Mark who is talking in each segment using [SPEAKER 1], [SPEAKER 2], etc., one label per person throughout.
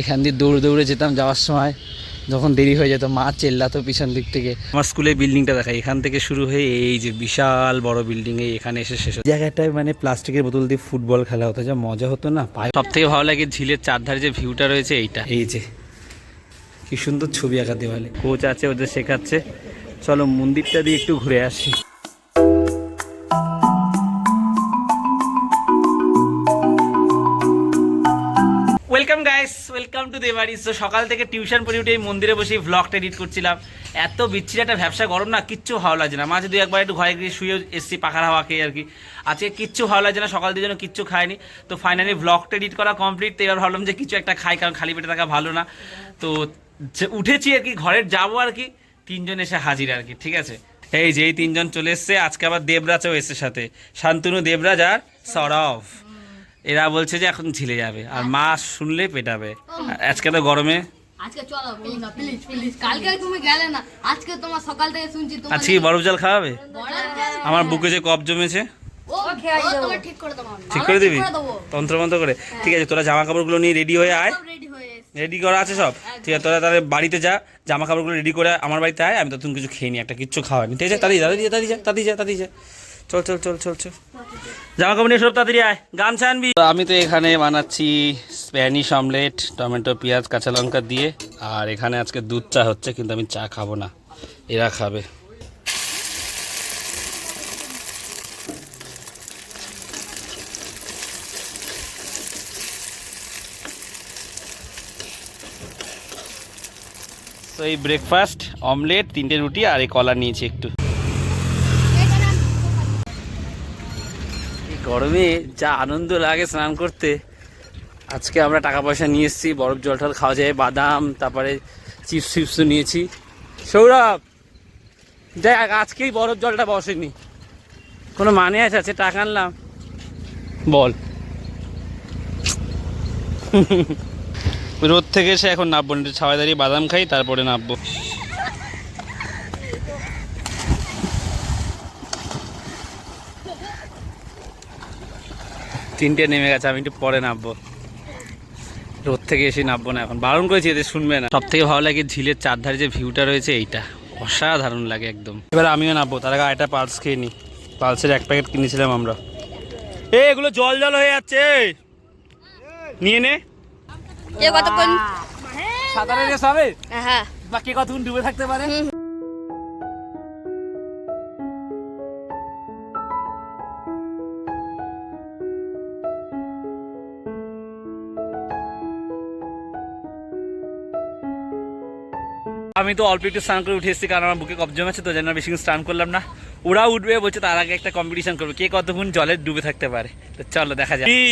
[SPEAKER 1] এখান দিয়ে দৌড়ে দৌড়ে যেতাম যাওয়ার সময়। যখন দেরি হয়ে যেত মা চেল্লাতো পিছন দিক থেকে। আমার স্কুলের বিল্ডিংটা দেখাই। এখান থেকে শুরু হয়ে এই যে বিশাল বড় বিল্ডিং এ এখানে এসে শেষ। জায়গাটায় মানে প্লাস্টিকের বোতল দিয়ে ফুটবল খেলা হতো। যা মজা হতো না? সব থেকে ভালো লাগে ঝিলের চারধারে যে ভিউটা রয়েছে এইটা। এই যে কি সুন্দর ছবি আঁকা দেওয়ালে। কোচ আছে ওদের শেখাচ্ছে। চলো মন্দিরটা দিয়ে একটু ঘুরে আসি। ওয়েলকাম গাইস ওয়েলকাম টু দেবাড়ি তো সকাল থেকে টিউশন পড়ে উঠে এই মন্দিরে বসে ভ্লগটা এডিট করছিলাম। এত বিচ্ছিরি একটা ব্যবসা গরম না, কিচ্ছু ভালো লাগছে না। মাঝে দুই একবার একটু ঘরে গিয়ে শুয়ে এসছি পাখার হাওয়া খেয়ে আর কি। আজকে কিচ্ছু ভালো লাগছে না, সকাল দিয়ে যেন কিচ্ছু খায়নি তো ফাইনালি ভ্লগটা এডিট করা কমপ্লিট তো এবার ভাবলাম যে কিছু একটা খাই, কারণ খালি পেটে থাকা ভালো না। তো উঠেছি আর কি ঘরের যাব আর কি, তিনজন এসে হাজির আর কি, ঠিক আছে? এই যে এই তিনজন চলে এসছে, আজকে আবার দেবরাজও এসছে সাথে। শান্তনু দেবরাজ আর সরব এরা বলছে যে এখন ঝিলে যাবে। আর মা শুনলে পেটাবে। আজকে তো গরমে।
[SPEAKER 2] আজকে চলো প্লিজ প্লিজ প্লিজ কালকে তুমি গেলে না আজকে তোমার সকাল থেকে শুনছি তোমার
[SPEAKER 1] আজকে কি বরফ জল খাওয়াবে? আমার বুকে যে কপ জমেছে।
[SPEAKER 2] ঠিক করে দেবো
[SPEAKER 1] তন্ত্রমন্ত্র করে। ঠিক আছে তোরা জামা কাপড়গুলো নিয়ে রেডি হয়ে আয়।
[SPEAKER 2] রেডি
[SPEAKER 1] করা আছে সব? ঠিক আছে তোরা তাহলে বাড়িতে যা জামা কাপড়গুলো রেডি করে আমার বাড়িতে আয় আমি তো তুমি কিছু খেয়ে নি একটা কিচ্ছু খাওয়ানি ঠিক আছে তাড়ি যা তাড়ি যা তাড়ি যা তাড়ি যা। চল চল চল চল চল। জামা কাপড় নিয়ে সব তাড়াতাড়ি আয়। গান আনবি আমি তো এখানে বানাচ্ছি স্প্যানিশ অমলেট, টমেটো, পেঁয়াজ, কাঁচা লঙ্কা দিয়ে। আর এখানে আজকে দুধ চা হচ্ছে, কিন্তু আমি চা খাব না। এরা খাবে। তো এই ব্রেকফাস্ট অমলেট, তিনটে রুটি আর এই কলা নিয়েছি একটু। গরমে যা আনন্দ লাগে স্নান করতে। আজকে আমরা টাকা পয়সা নিয়ে এসেছি, বরফ জল টল খাওয়া যায়, বাদাম, তারপরে চিপস ফিপসও নিয়েছি। সৌরভ, দেখ আজকেই বরফ জলটা বসেনি। কোনো মানে আছে? আছে টাকা আনলাম। বল। রোদ থেকে এসে এখন নামবো একটু দাঁড়িয়ে বাদাম খাই, তারপরে নামবো তিনটে নেমে গেছে আমি একটু পরে নামবো। রোদ থেকে এসে নামবো না এখন। বারণ করেছি এদের শুনবে না। সব থেকে ভালো লাগে ঝিলের চারধারে যে ভিউটা রয়েছে এইটা। অসাধারণ লাগে একদম। এবার আমিও নামবো তার আগে একটা পালস খেয়ে নিই পালসের এক প্যাকেট কিনেছিলাম আমরা। এ এগুলো জল জল হয়ে যাচ্ছে নিয়ে নে।
[SPEAKER 2] কতক্ষণ?
[SPEAKER 1] সাঁতারে রেস হবে?
[SPEAKER 2] হ্যাঁ।
[SPEAKER 1] বা কে কতক্ষণ ডুবে থাকতে পারে? আমি তো অল্প একটু স্নান করে উঠে এসেছি, কারণ আমার বুকে কব জমেছে, তো যেন বেশি স্নান করলাম না। ওরা উঠবে, বলছে তার আগে একটা কম্পিটিশন করবে। কে কতক্ষণ জলে ডুবে থাকতে পারে? তো চলো, দেখা থ্রি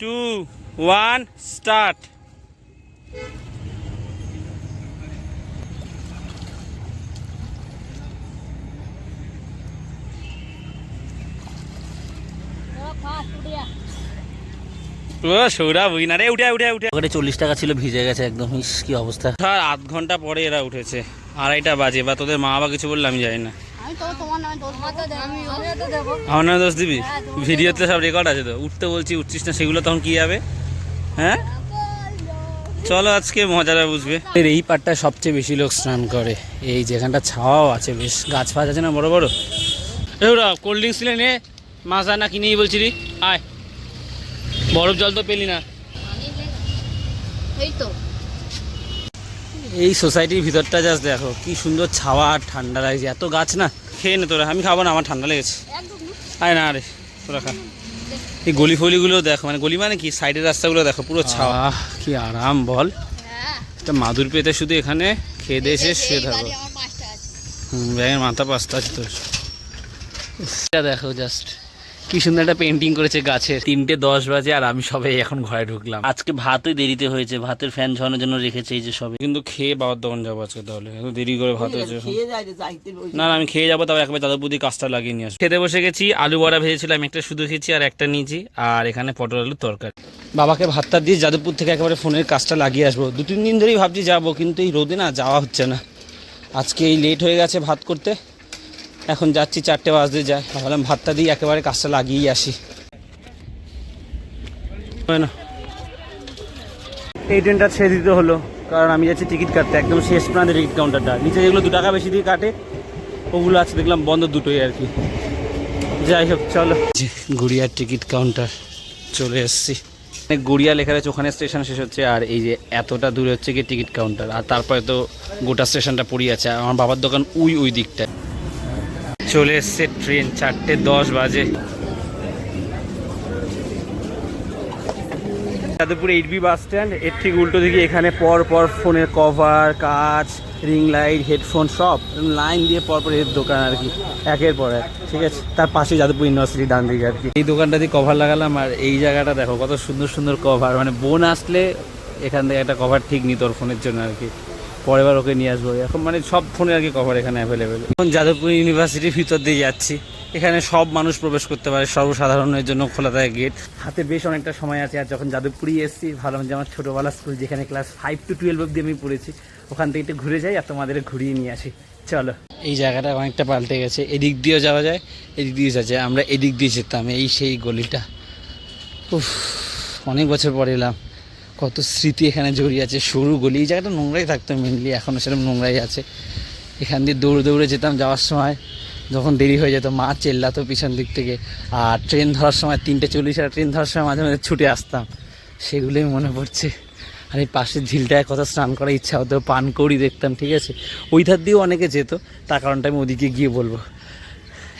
[SPEAKER 1] টু ওয়ান স্টার্ট ও সৌরভ উইনারে উঠে উঠে উঠে চল্লিশ টাকা ছিল ভিজে গেছে একদম ইস কি অবস্থা। আধ ঘণ্টা পরে এরা উঠেছে আড়াইটা বাজে বা তোদের মা বাবা কিছু বললে আমি জানি না।
[SPEAKER 2] আমি তো তোমার নামে দোষ দেবো।
[SPEAKER 1] আমার নামে দোষ দিবি? ভিডিওতে সব রেকর্ড আছে তো উঠতে বলছি উঠছিস না সেগুলো তখন কি যাবে হ্যাঁ? চলো আজকে মজাটা বুঝবে। এর এই পাটটা সবচেয়ে বেশি লোক স্নান করে এই যেখানটা ছাওয়াও আছে বেশ গাছ ফাছ আছে না বড় বড়? কোল্ড ড্রিঙ্কস ছিলে নে মাজা না কিনেই বলছিলি আয়। বরফ জল তো পেলি না।
[SPEAKER 2] এই তো।
[SPEAKER 1] এই সোসাইটির ভিতরটা জাস্ট দেখো কি সুন্দর ছাওয়া আর ঠান্ডা লাগছে। এত গাছ না খেয়ে নে তোরা আমি খাব না আমার ঠান্ডা লেগেছে। আয় না রে তোরা খা। এই গলি ফলিগুলো দেখো মানে গলি মানে কি? সাইডের রাস্তাগুলো দেখো পুরো ছাওয়া। কি আরাম বল।
[SPEAKER 2] হ্যাঁ।
[SPEAKER 1] একটা মাদুর পেতে শুধু এখানে খেয়ে দিয়ে এসে শুয়ে থাকো।
[SPEAKER 2] আমার
[SPEAKER 1] হুম, ব্যাগের মাথা পাঁচটা আছে তোর। দেখো জাস্ট। কি সুন্দর একটা পেন্টিং করেছে গাছের। তিনটে দশ বাজে আর আমি সবাই এখন ঘরে ঢুকলাম। আজকে ভাতই দেরিতে হয়েছে ভাতের ফ্যান ঝরানোর জন্য রেখেছে এই যে সবে। কিন্তু খেয়ে বাবার দোকান যাব আজকে তাহলে। এত দেরি করে ভাত হয়েছে। না না আমি খেয়ে যাব তাও একবার দাদার দিয়ে কাজটা লাগিয়ে নিয়ে আসব। খেতে বসে গেছি আলু বড়া ভেজেছিলাম একটা শুধু খেয়েছি আর একটা নিয়েছি আর এখানে পটল আলুর তরকারি। বাবাকে ভাতটা দিয়ে যাদবপুর থেকে একেবারে ফোনের কাজটা লাগিয়ে আসব। দু তিন দিন ধরেই ভাবছি যাব কিন্তু এই রোদে না যাওয়া হচ্ছে না। আজকে এই লেট হয়ে গেছে ভাত করতে। এখন যাচ্ছি চারটে বাজতে যায়। ভাবলাম ভাতটা দিয়ে একেবারে কাজটা লাগিয়েই আসি। না। এই ট্রেনটা ছেড়ে দিতে হলো কারণ আমি যাচ্ছি টিকিট কাটতে একদম শেষ প্রান্তে টিকিট কাউন্টারটা। নিচে যেগুলো দু টাকা বেশি দিয়ে কাটে ওগুলো আছে দেখলাম বন্ধ দুটোই আর কি। যাই হোক চলো। গড়িয়ার টিকিট কাউন্টার চলে এসছি। মানে গড়িয়া লেখা রয়েছে ওখানে স্টেশন শেষ হচ্ছে আর এই যে এতটা দূরে হচ্ছে কি টিকিট কাউন্টার আর তারপরে তো গোটা স্টেশনটা পড়ে আছে। আর আমার বাবার দোকান উই ওই দিকটায়। চলে এসছে ট্রেন, চারটে দশ বাজে। Jadavpur eight B bus stand, এর ঠিক উল্টো দিকে এখানে পর পর ফোনের কভার, কাচ, রিং লাইট, হেডফোন সব লাইন দিয়ে পর পর এর দোকান আর কি, একের পর এক, ঠিক আছে? তার পাশে যাদবপুর ইউনিভার্সিটি, ডান দিকে আর কি। এই দোকানটা দিয়ে কভার লাগালাম আর এই জায়গাটা দেখো, কত সুন্দর সুন্দর কভার মানে বোন আসলে এখান থেকে একটা কভার ঠিক নি তোর ফোনের জন্য আর কি। পরের বার ওকে নিয়ে আসব। এখন মানে সব ফোনে আর কি কভার এখানে অ্যাভেলেবেল এখন যাদবপুর ইউনিভার্সিটির ভিতর দিয়ে যাচ্ছি। এখানে সব মানুষ প্রবেশ করতে পারে, সর্বসাধারণের জন্য খোলা থাকে গেট হাতে বেশ অনেকটা সময় আছে, আর যখন যাদবপুরই এসেছি ভালো যে আমার ছোটোবেলা স্কুল যেখানে ক্লাস ফাইভ টু টুয়েলভ অব্দি আমি পড়েছি, ওখান থেকে একটু ঘুরে যাই আর তোমাদের ঘুরিয়ে নিয়ে আসি। চলো। এই জায়গাটা অনেকটা পাল্টে গেছে। এদিক দিয়েও যাওয়া যায়, এদিক দিয়ে যাওয়া যায়। আমরা এদিক দিয়ে যেতাম, এই সেই গলিটা। উফ, অনেক বছর পর এলাম। কত স্মৃতি এখানে জড়িয়ে আছে সরু গলি, এই জায়গাটা নোংরাই থাকতো মেনলি এখনও সেরকম নোংরাই আছে। এখান দিয়ে দৌড়ে দৌড়ে যেতাম যাওয়ার সময়, যখন দেরি হয়ে যেত, মা চেল্লাতো পিছন দিক থেকে। আর ট্রেন ধরার সময়, তিনটে চল্লিশ আর ট্রেন ধরার সময় মাঝে মাঝে ছুটে আসতাম। সেগুলোই মনে পড়ছে। আর এই পাশের ঝিলটায় কত স্নান করার ইচ্ছা হতো, পান করি দেখতাম, ঠিক আছে? ওই ধার দিয়েও অনেকে যেত, তার কারণটা আমি ওদিকে গিয়ে বলব।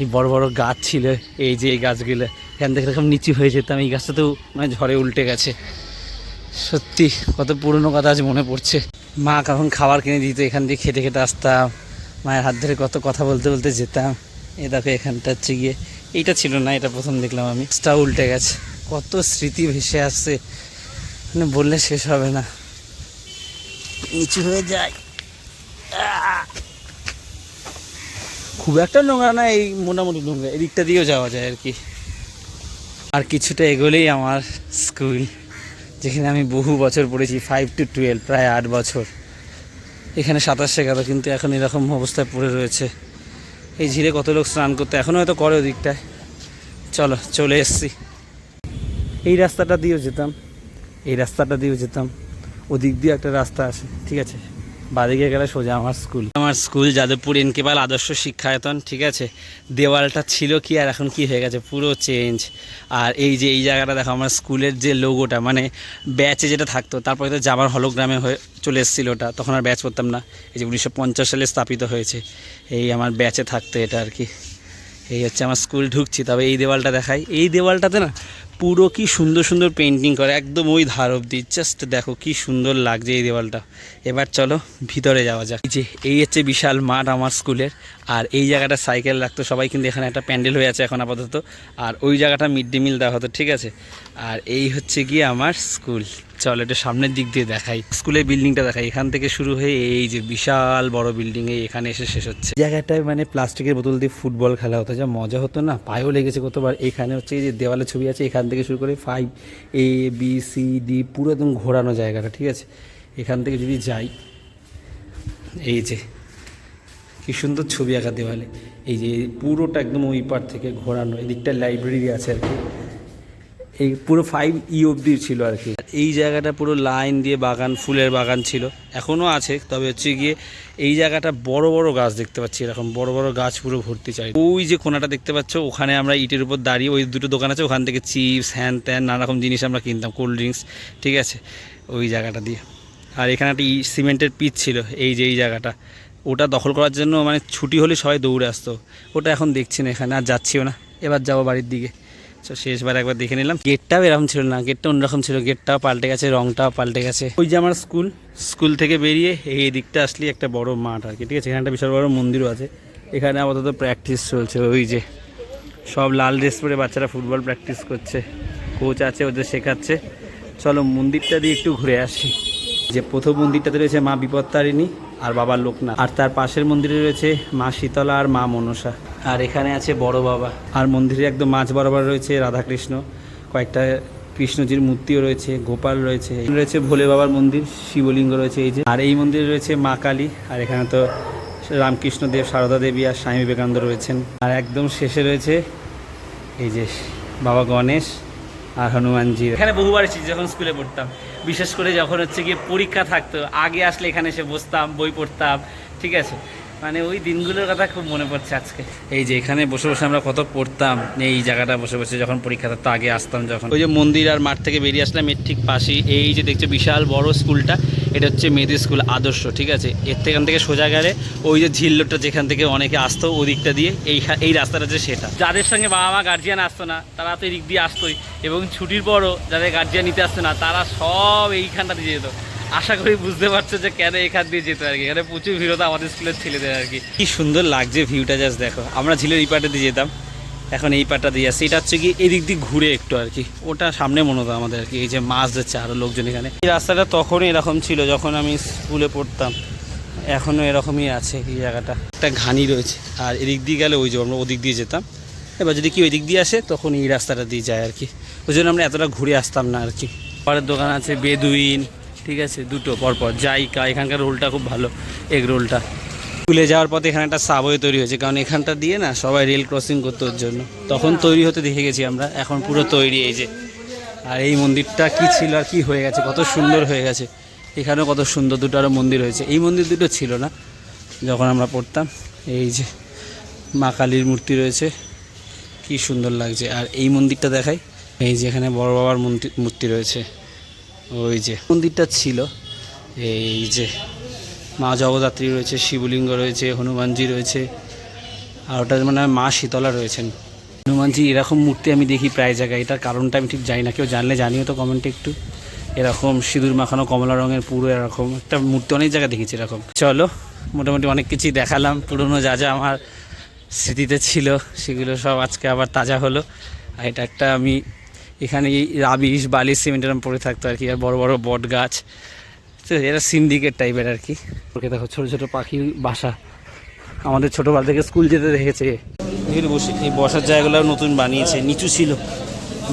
[SPEAKER 1] এই বড় বড় গাছ ছিল, এই যে এই গাছগুলো, এখান থেকে এরকম নিচু হয়ে যেতাম, এই গাছটা তো মানে ঝড়ে উল্টে গেছে। সত্যি, কত পুরনো কথা আজ মনে পড়ছে। মা কখন খাবার কিনে দিত, এখান দিয়ে খেতে খেতে আসতাম। মায়ের হাত ধরে কত কথা বলতে বলতে যেতাম। এ দেখো এখানটা হচ্ছে গিয়ে, এইটা ছিল না, এটা প্রথম দেখলাম আমি। টা উল্টে গেছে। কত স্মৃতি ভেসে আসছে। মানে বললে শেষ হবে না। নিচু হয়ে যায়! খুব একটা নোংরা না, এই মোটামুটি নোংরা। এদিকটা দিয়েও যাওয়া যায় আর কি। আর কিছুটা এগোলেই আমার স্কুল। যেখানে আমি বহু বছর পড়েছি ফাইভ টু টুয়েলভ প্রায় আট বছর। এখানে সাঁতার শেখাতো কিন্তু এখন এরকম অবস্থায় পড়ে রয়েছে। এই ঝিলে কত লোক স্নান করতে এখনও হয়তো করে ওদিকটায়। চলো, চলে এসছি। এই রাস্তাটা দিয়েও যেতাম, এই রাস্তাটা দিয়েও যেতাম। ওদিক দিয়ে একটা রাস্তা আছে, ঠিক আছে? বাদিকে গেলে সোজা আমার স্কুল। আমার স্কুল যাদবপুর এনকেপাল আদর্শ শিক্ষায়তন, ঠিক আছে? দেওয়ালটা ছিল কি আর এখন কি হয়ে গেছে? পুরো চেঞ্জ আর এই যে, এই জায়গাটা দেখো, আমার স্কুলের যে লোগোটা মানে ব্যাচে যেটা থাকতো, তারপরে তো জামার হলোগ্রামে হয়ে চলে এসেছিল ওটা। তখন আর ব্যাচ করতাম না। এই যে উনিশশো পঞ্চাশ সালে স্থাপিত হয়েছে। এই আমার ব্যাচে থাকতো এটা আর কি। এই হচ্ছে আমার স্কুল ঢুকছি। তবে এই দেওয়ালটা দেখাই। এই দেওয়ালটাতে না পুরো কি সুন্দর সুন্দর পেন্টিং করে, একদম ওই ধার অব্দি জাস্ট দেখো কি সুন্দর লাগছে এই দেওয়ালটা। এবার চলো ভিতরে যাওয়া যাক। যে, এই হচ্ছে বিশাল মাঠ আমার স্কুলের। আর এই জায়গাটা সাইকেল রাখতো সবাই, কিন্তু এখানে একটা প্যান্ডেল হয়ে আছে এখন আপাতত। আর ওই জায়গাটা মিড ডে মিল দেওয়া হতো, ঠিক আছে? আর এই হচ্ছে গিয়ে আমার স্কুল। চল একটু সামনের দিক দিয়ে দেখাই। স্কুলের বিল্ডিংটা দেখাই। এখান থেকে শুরু হয়ে এই যে বিশাল বড় বিল্ডিং এই এখানে এসে শেষ হচ্ছে। জায়গাটায় মানে প্লাস্টিকের বোতল দিয়ে ফুটবল খেলা হতো। যা মজা হতো না? পায়েও লেগেছে কতবার। এখানে হচ্ছে এই যে দেওয়ালে ছবি আছে। এখান থেকে শুরু করে five A B C D পুরো একদম ঘোরানো জায়গাটা, ঠিক আছে? এখান থেকে যদি যাই, এই যে, কি সুন্দর ছবি আঁকা দেওয়ালে। এই যে পুরোটা একদম ওই পার থেকে ঘোরানো। এদিকটা লাইব্রেরি আছে আর কি। এই পুরো ফাইভ ই অবধি ছিল আর কি। এই জায়গাটা পুরো লাইন দিয়ে বাগান, ফুলের বাগান ছিল। এখনও আছে, তবে হচ্ছে গিয়ে এই জায়গাটা বড় বড় গাছ দেখতে পাচ্ছি, এরকম বড় বড় গাছ পুরো ভর্তি চাই ওই যে কোনাটা দেখতে পাচ্ছ, ওখানে আমরা ইটের উপর দাঁড়িয়ে, ওই দুটো দোকান আছে, ওখান থেকে চিপস, হ্যান ত্যান নানা রকম জিনিস আমরা কিনতাম, কোল্ড ড্রিঙ্কস, ঠিক আছে, ওই জায়গাটা দিয়ে। আর এখানে একটা সিমেন্টের পিচ ছিল, এই যে এই জায়গাটা। ওটা দখল করার জন্য মানে ছুটি হলে সবাই দৌড়ে আসতো। ওটা এখন দেখছি না এখানে, আর যাচ্ছিও না। এবার যাব বাড়ির দিকে। শেষবার একবার দেখে নিলাম। গেটটাও এরকম ছিল না, গেটটা অন্যরকম ছিল। গেটটাও পাল্টে গেছে, রংটাও পাল্টে গেছে। ওই যে আমার স্কুল স্কুল থেকে বেরিয়ে এই দিকটা আসলে একটা বড় মাঠ আর কি, ঠিক আছে? এখানে একটা বিশাল বড় মন্দিরও আছে। এখানে আপাতত প্র্যাকটিস চলছে। ওই যে সব লাল ড্রেস পরে বাচ্চারা ফুটবল প্র্যাকটিস করছে। কোচ আছে, ওদের শেখাচ্ছে। চলো মন্দিরটা দিয়ে একটু ঘুরে আসি। যে প্রথম মন্দিরটাতে রয়েছে মা বিপত্তারিণী আর বাবা লোকনাথ। আর তার পাশের মন্দিরে রয়েছে মা শীতলা আর মা মনসা। আর এখানে আছে বড় বাবা। আর মন্দিরে একদম মাঝ বরাবর রয়েছে রাধাকৃষ্ণ, কয়েকটা কৃষ্ণজির মূর্তিও রয়েছে, গোপাল রয়েছে রয়েছে ভোলে বাবার মন্দির, শিবলিঙ্গ রয়েছে এই যে। আর এই মন্দিরে রয়েছে মা কালী, আর এখানে তো রামকৃষ্ণ দেব, সারদা দেবী আর স্বামী বিবেকানন্দ রয়েছেন। আর একদম শেষে রয়েছে এই যে বাবা গণেশ আর হনুমানজি। এখানে বহুবার এসেছি যখন স্কুলে পড়তাম। বিশেষ করে যখন হচ্ছে গিয়ে পরীক্ষা থাকতো, আগে আসলে এখানে এসে বসতাম, বই পড়তাম, ঠিক আছে? মানে ওই দিনগুলোর কথা খুব মনে পড়ছে আজকে। এই যে এখানে বসে বসে আমরা কত পড়তাম এই জায়গাটা বসে বসে যখন পরীক্ষা থাকতো আগে আসতাম যখন। ওই যে মন্দির আর মাঠ থেকে বেরিয়ে আসলাম এর ঠিক পাশেই। এই যে দেখছ বিশাল বড় স্কুলটা এটা হচ্ছে মেয়েদের স্কুল আদর্শ ঠিক আছে? এর থেকে থেকে সোজা গেলে ওই যে ঝিল্লোটা যেখান থেকে অনেকে আসতো ওই দিকটা দিয়ে এই এই রাস্তাটা যে সেটা। যাদের সঙ্গে বাবা মা গার্জিয়ান আসতো না তারা তো এই দিক দিয়ে আসতোই। এবং ছুটির পরও যাদের গার্জিয়ান নিতে আসতো না তারা সব এইখানটা দিয়ে যেত। আশা করি বুঝতে পারছ যে কেন এখান দিয়ে যেত আর কি। এখানে প্রচুর ভিড় আমাদের স্কুলের ছেলেদের আর কি। কি সুন্দর লাগছে ভিউটা জাস্ট দেখো। আমরা ঝিলের এই পাটে দিয়ে যেতাম, এখন এই পাটটা দিয়ে আসছে। এটা হচ্ছে কি এদিক দিয়ে ঘুরে একটু আর কি। ওটা সামনে মনে হতো আমাদের আর কি, এই যে মাছ ধরছে আরও লোকজন এখানে। এই রাস্তাটা তখনই এরকম ছিল যখন আমি স্কুলে পড়তাম। এখনও এরকমই আছে এই জায়গাটা। একটা ঘানি রয়েছে। আর এদিক দিয়ে গেলে ওই যে আমরা ওদিক দিয়ে যেতাম। এবার যদি কি ওই দিক দিয়ে আসে, তখন এই রাস্তাটা দিয়ে যায় আর কি। ওই জন্য আমরা এতটা ঘুরে আসতাম না আর কি। পরের দোকান আছে বেদুইন ঠিক আছে, দুটো, পরপর। জাইকা, এখানকার রোলটা খুব ভালো, এগ রোলটা। স্কুলে যাওয়ার পথে এখানে একটা সাবওয়ে তৈরি হয়েছে, কারণ এখানটা দিয়ে না সবাই রেল ক্রসিং করতো জন্য। তখন তৈরি হতে দেখে গেছি আমরা, এখন পুরো তৈরি এই যে। আর এই মন্দিরটা কি ছিল আর কি হয়ে গেছে, কত সুন্দর হয়ে গেছে। এখানেও কত সুন্দর দুটো আরও মন্দির হয়েছে। এই মন্দির দুটো ছিল না, যখন আমরা পড়তাম, এই যে মা কালীর মূর্তি রয়েছে, কি সুন্দর লাগছে। আর এই মন্দিরটা দেখাই, এই যে এখানে বড় বাবার মন্দির মূর্তি রয়েছে। ওই যে। মন্দিরটা ছিল। এই যে মা জগদ্ধাত্রী রয়েছে শিবলিঙ্গ রয়েছে হনুমানজি রয়েছে আর ওটা মানে মা শীতলা রয়েছেন। হনুমানজি এরকম মূর্তি আমি দেখি প্রায় জায়গায়। এটার কারণটা আমি ঠিক জানি না কেউ জানলে জানিও তো কমেন্টে একটু। এরকম সিঁদুর মাখানো কমলা রঙের পুরো এরকম। একটা মূর্তি অনেক জায়গায় দেখেছি এরকম। চলো মোটামুটি অনেক কিছুই দেখালাম। পুরনো যা যা আমার স্মৃতিতে ছিল সেগুলো সব আজকে আবার তাজা হলো। আর এটা একটা আমি এখানে এই রাবিশ বালি সিমেন্ট এরকম পড়ে থাকতো আর কি আর বড় বড় বট গাছ। তো এরা সিন্ডিকেট টাইপের আর কি। ওকে দেখো ছোটো ছোটো পাখির বাসা। আমাদের ছোটোবেলা থেকে স্কুল যেতে দেখেছে। এখানে বসে এই বসার জায়গাগুলো নতুন বানিয়েছে নিচু ছিল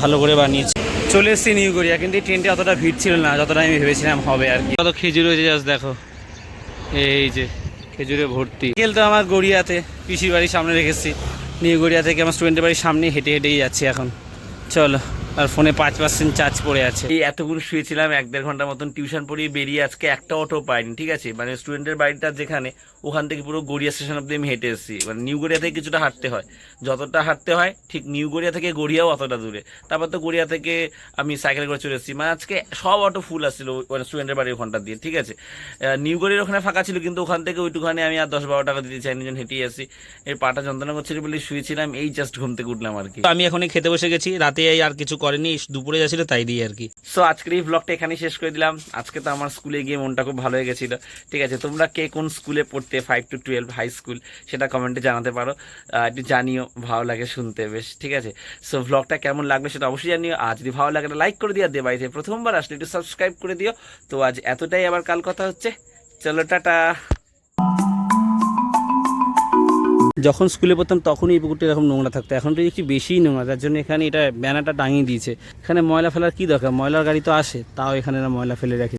[SPEAKER 1] ভালো করে বানিয়েছে। চলে এসেছি নিউ গড়িয়া কিন্তু এই ট্রেনটা অতটা ভিড় ছিল না যতটা আমি ভেবেছিলাম হবে আর কি। কত খেজুর হয়েছে জাস্ট দেখো। এই যে খেজুরে ভর্তি। গেল তো আমার গড়িয়াতে পিসির বাড়ির সামনে রেখেছি। নিউ গড়িয়া থেকে আমার স্টুডেন্টের বাড়ির সামনে হেঁটে হেঁটেই যাচ্ছি এখন। চলো। আর ফোনে পাঁচ পার্সেন্ট চার্জ পড়ে আছে। এই এতগুলো শুয়েছিলাম, এক দেড় ঘণ্টার মতন টিউশন পড়িয়ে বেরিয়ে আজকে একটা অটো পাইনি, ঠিক আছে? মানে স্টুডেন্টের বাড়িটা যেখানে ওখান থেকে পুরো গড়িয়া স্টেশন অব্দি আমি হেঁটে এসেছি। মানে নিউ গড়িয়া থেকে কিছুটা হাঁটতে হয়। যতটা হাঁটতে হয় ঠিক নিউ গড়িয়া থেকে গড়িয়াও অতটা দূরে। তারপর তো গড়িয়া থেকে আমি সাইকেল করে চলে এসেছি। মানে আজকে সব অটো ফুল আসছিল মানে স্টুডেন্টের বাড়ির ওখানটা দিয়ে ঠিক আছে? নিউ গড়িয়ার ওখানে ফাঁকা ছিল কিন্তু ওখান থেকে ওইটুখানে আমি আর দশ বারো টাকা দিতে চাই নিজন হেঁটেই আসি। এর পাটা যন্ত্রণা করছিল বলে শুয়েছিলাম এই জাস্ট ঘুম থেকে উঠলাম আর কি। আমি এখনই খেতে বসে গেছি রাতে এই আর কিছু করেনি দুপুরে যাচ্ছিল তাই দিয়ে আর কি। সো আজকের এই ব্লগটা এখানেই শেষ করে দিলাম। আজকে তো আমার স্কুলে গিয়ে মনটা খুব ভালো হয়ে গেছিল। ঠিক আছে তোমরা কে কোন স্কুলে পড়তে five to twelve high school সেটা কমেন্টে জানাতে পারো। একটু জানিও, ভালো লাগে শুনতে বেশ, ঠিক আছে? সো ব্লগটা কেমন লাগবে সেটা অবশ্যই জানিও, আর যদি ভালো লাগে লাইক করে দিয়ে বাড়িতে প্রথমবার আসলে একটু সাবস্ক্রাইব করে দিও। তো আজ এতটাই, আবার কাল কথা হচ্ছে। চলো, টাটা! যখন স্কুলে পড়তাম তখনই এই পুকুরটা এরকম নোংরা থাকতো। এখন তো একটু বেশিই নোংরা তার জন্য এখানে এটা ব্যানারটা টাঙিয়ে দিয়েছে। এখানে ময়লা ফেলার কি দরকার? ময়লার গাড়ি তো আসে, তাও এখানে ময়লা ফেলে রাখে।